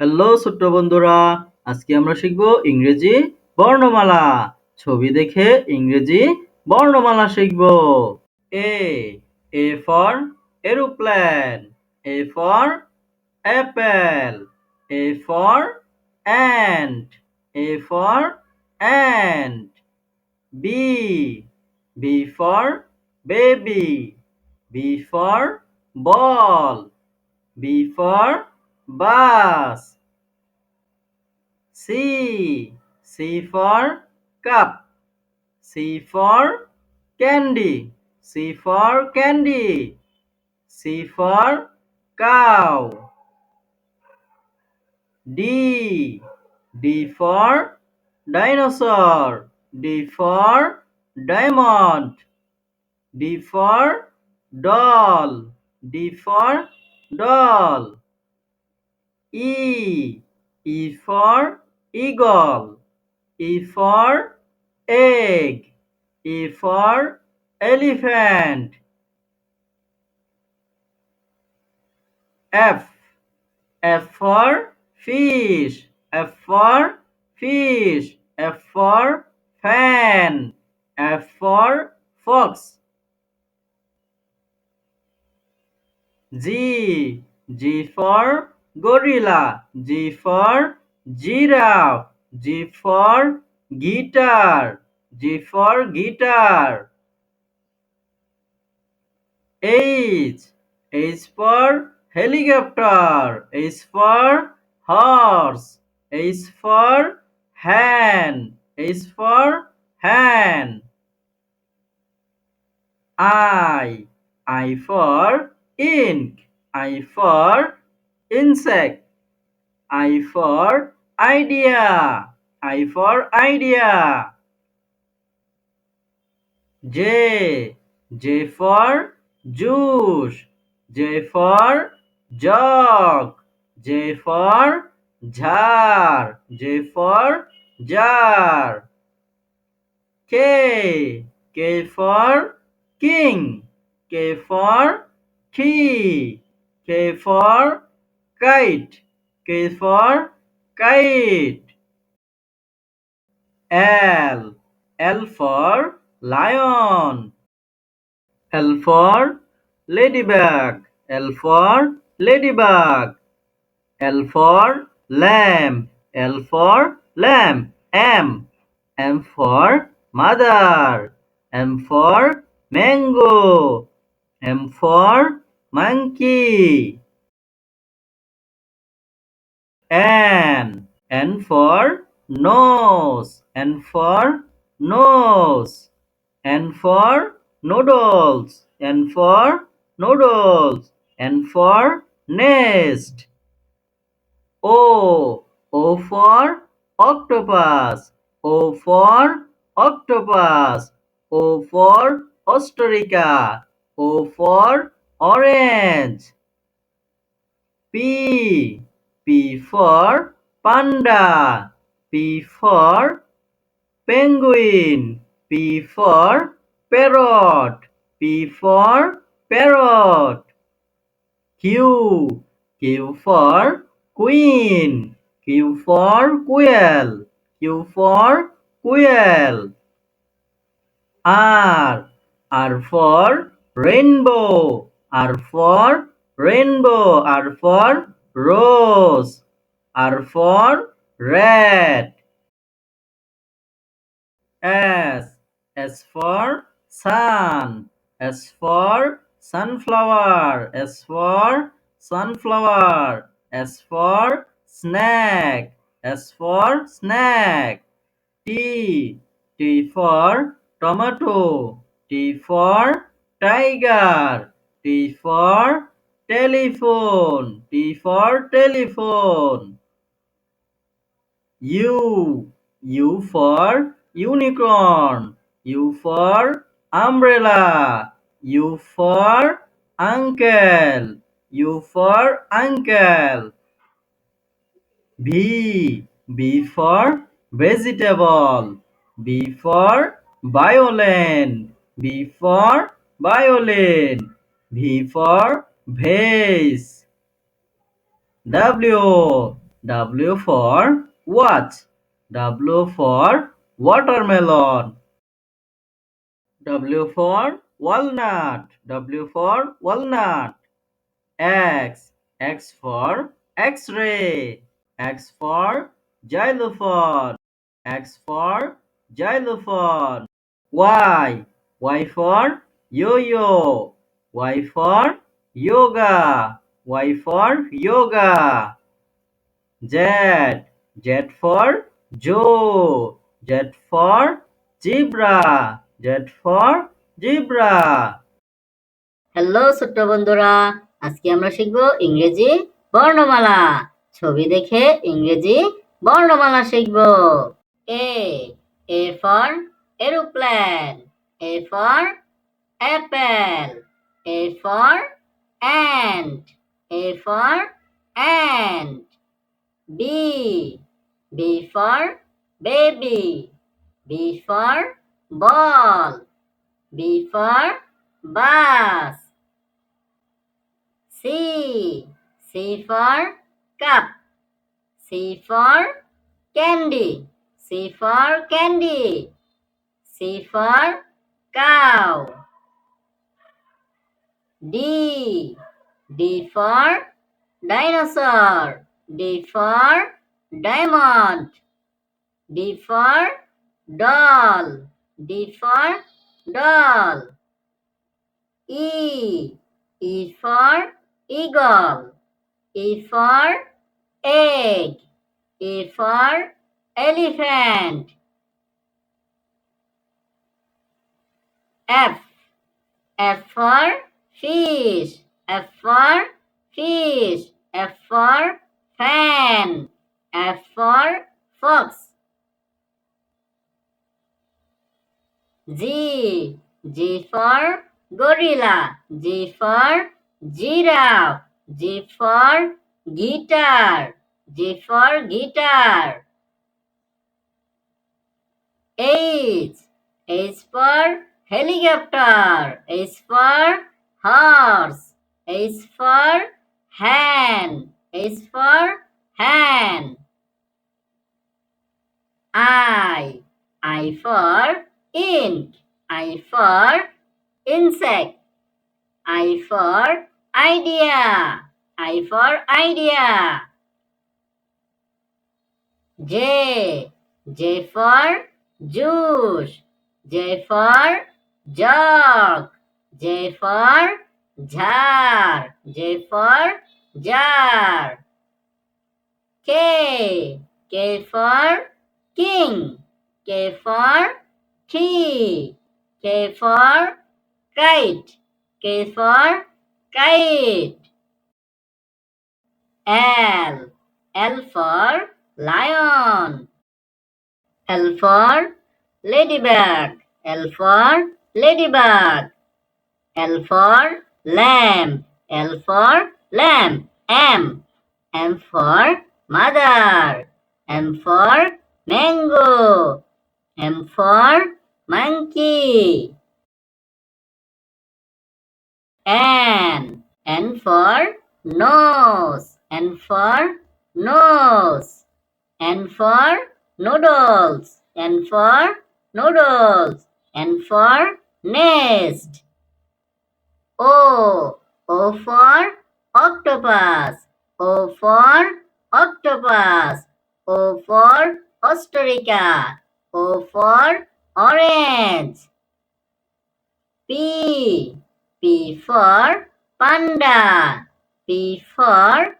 Hello ছোট্ট বন্ধুরা। আজকে আমরা শিখব ইংরেজি বর্ণমালা। ছবি দেখে ইংরেজি বর্ণমালা শিখব। A A for aeroplane A for apple A for ant A for ant B B for baby B for ball B for bus C C for cup C for candy C for candy C for cow. D D for dinosaur D for diamond D for doll D for doll E. E for eagle. E for egg. E for elephant. F. F for fish. F for fish. F for fan. F for fox. G. G for gorilla. G for giraffe. G for guitar. G for guitar. H. H for helicopter. H for horse. H for hand. H for hand. I. I for ink. I for insect. I for idea. I for idea. J. J for juice. J for jog. J for jar. J for jar. K. K for king. K for key. K for kite. K for kite. L. L for lion. L for ladybug. L for ladybug. L for lamb. L for lamb. M. M for mother. M for mango. M for monkey. N. N for nose. N for nose. N for noodles. N for noodles. N for nest. O. O for octopus. O for octopus. O for ostrika. O for orange. P. P for panda. P for penguin. P for parrot. P for parrot. Q. Q for queen. Q for quail. Q for quail. R. R for rainbow. R for rainbow. R for rose. R for red. S. S for sun. S for sunflower. S for sunflower. S for snack. S for snack. T. T for tomato. T for tiger. T for telephone. T for telephone. U. U for unicorn. U for umbrella. U for uncle. U for uncle. V. V for vegetable. B for violin. B for violin. V for vase. W. W for watch. W for watermelon. W for walnut. W for walnut. X. X for X-ray. X for xylophone. X for xylophone. Y. Y for yo-yo. Y for yoga. Y for yoga. Z. Z for Joe. Z for zebra. Z for zebra. Hello ছোট্ট বন্ধুরা আজকে আমরা শিখব ইংরেজি বর্ণমালা ছবি দেখে ইংরেজি বর্ণমালা শিখব A A for aeroplane A for apple A for ant. A for ant. B. B for baby. B for ball. B for bus. C. C for cup. C for candy. C for candy. C for cow. D. D for dinosaur. D for diamond. D for doll. D for doll. E. E for eagle. E for egg. E for elephant. F. F for fish. F for fish. F for fan. F for fox. G. G for gorilla. G for giraffe. G for guitar. G for guitar. H. H for helicopter. H for horse. H for hand. H for hand. I. I for ink. I for insect. I for idea. I for idea. J. J for juice. J for jug. J for jar. J for jar. K. K for king. K for key. K for kite. K for kite. L. L for lion. L for ladybug. L for ladybug. L for lamb. L for lamb. M. M for mother. M for mango. M for monkey. N. N for nose. N for nose. N for noodles. N for noodles. N for nest. O. O for octopus. O for octopus. O for Ostrika. O for orange. P. P for panda. P for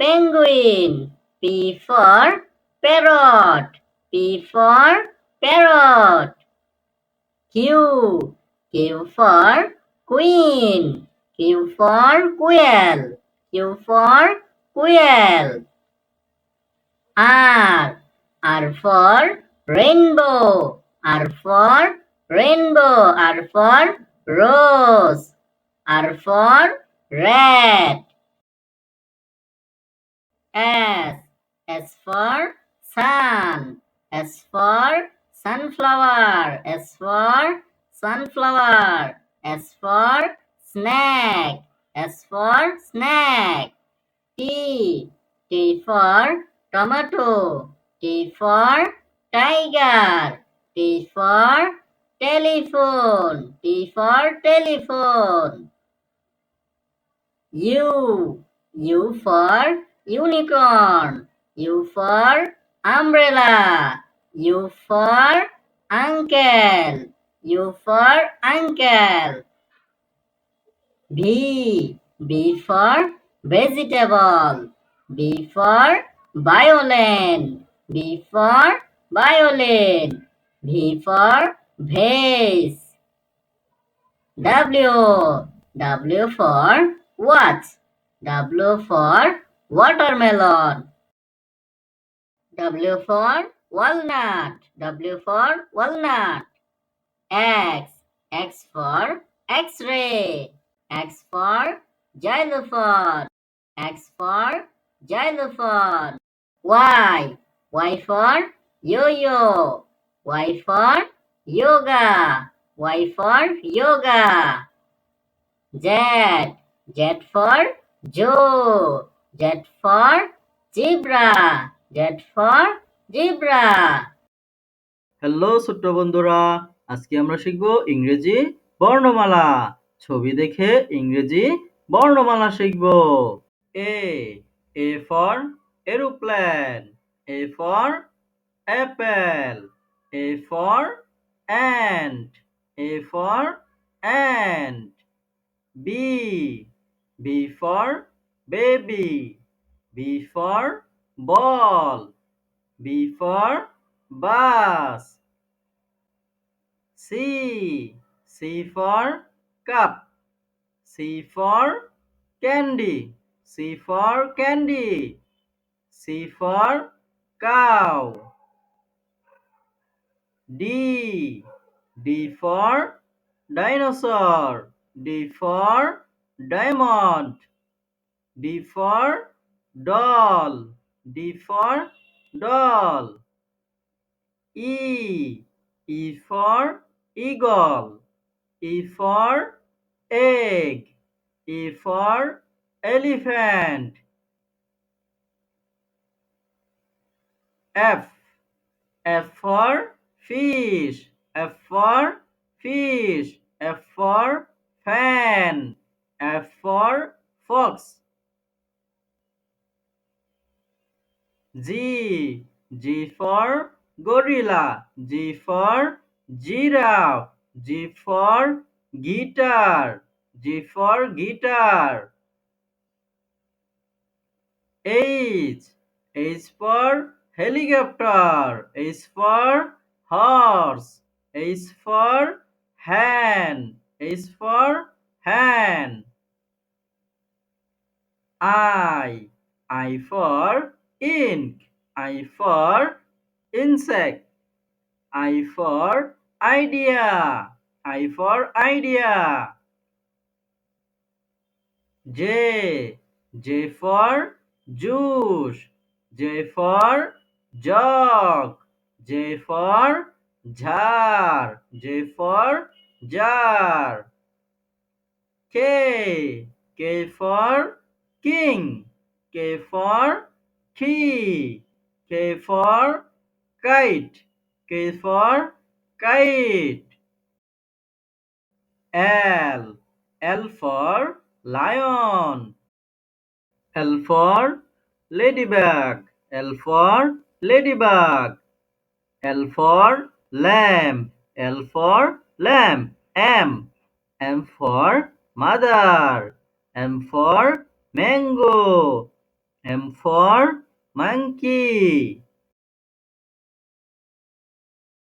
penguin. P for parrot. P for parrot. Q. Q for queen. Q for quail. Q for quail. R. R for rainbow. R for rainbow. R for rose. R for red. S. S for sun. S for sunflower. S for sunflower. S for snack. S for snack. T. T for tomato. T for tiger. T for telephone. T for telephone. U. U for unicorn. U for umbrella. U for uncle. U for uncle. B. B for vegetable. B for violin. B for violin. V for vase. W. W for watch. W for watermelon. W for walnut. W for walnut. X. X for X-ray. X for xylophone. X for xylophone. Y. Y for yo-yo. Y for yoga. Y for yoga. Z. Z for Joe. Z for zebra. Z for zebra. Hello ছোট্ট বন্ধুরা আজকে আমরা শিখব ইংরেজি বর্ণমালা। ছবি দেখে ইংরেজি বর্ণমালা শিখব। A A for aeroplane A for apple A for ant A for ant B B for baby B for ball B for bus. C. C for cup. C for candy. C for candy. C for cow. D. D for dinosaur. D for diamond. D for doll. D for doll. E. E for eagle. E for egg. E for elephant. F. F for fish. F for fish. F for fan. F for fox. G. G for gorilla. G for giraffe. G for guitar. G for guitar. H. H for helicopter. H for horse. H for hand. H for hand. I. I for ink. I for insect. I for idea. I for idea. J. J for juice. J for jug. J for jar. J for jar. K. K for king. K for key. K for kite. K for kite. L. L for lion. L for ladybug. L for ladybug. L for lamb. L for lamb. M. M for mother. M for mango. M for monkey.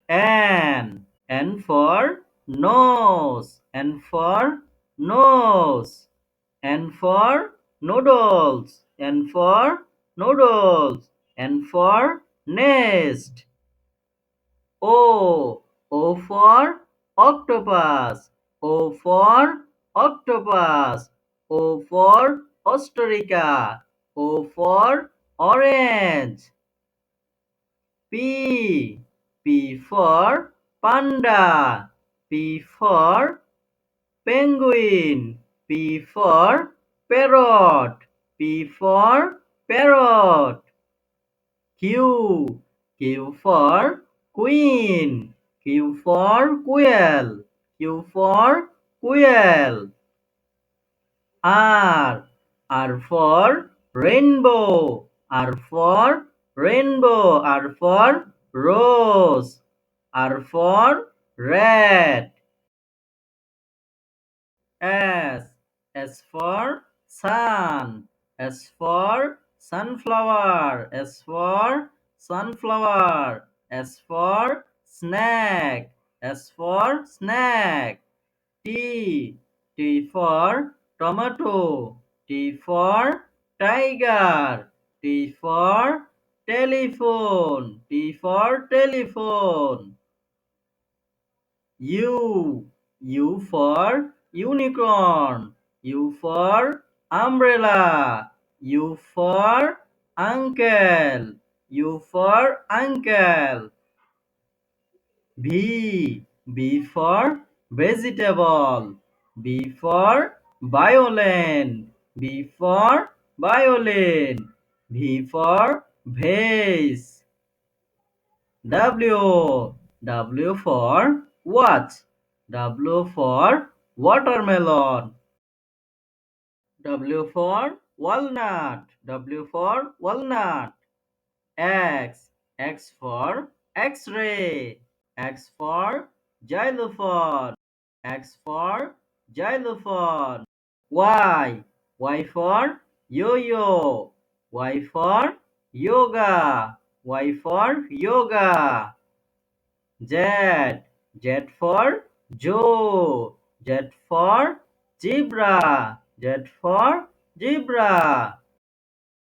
N. N for nose. N for nose. N for noodles. N for noodles. N for nest. O. O for octopus. O for octopus. O for ostrika. O for orange. P. P for panda. P for penguin. P for parrot. P for parrot. Q. Q for queen. Q for quail. Q for quail. R. R for rainbow. R for rainbow. R for rose. R for red. S. S for sun. S for sunflower. S for sunflower. S for snack. S for snack. T. T for tomato. T for tiger. T for telephone. T for telephone. U. U for unicorn. U for umbrella. U for uncle. U for uncle. V. V for vegetable. V for violin. V for violin. V for vase. W. W for watch. W for watermelon. W for walnut. W for walnut. X. X for X-ray. X for xylophone. X for xylophone. Y. Y for yo-yo. Y for yoga. Y for yoga. Z. Z for Joe. Z for zebra. Z for zebra.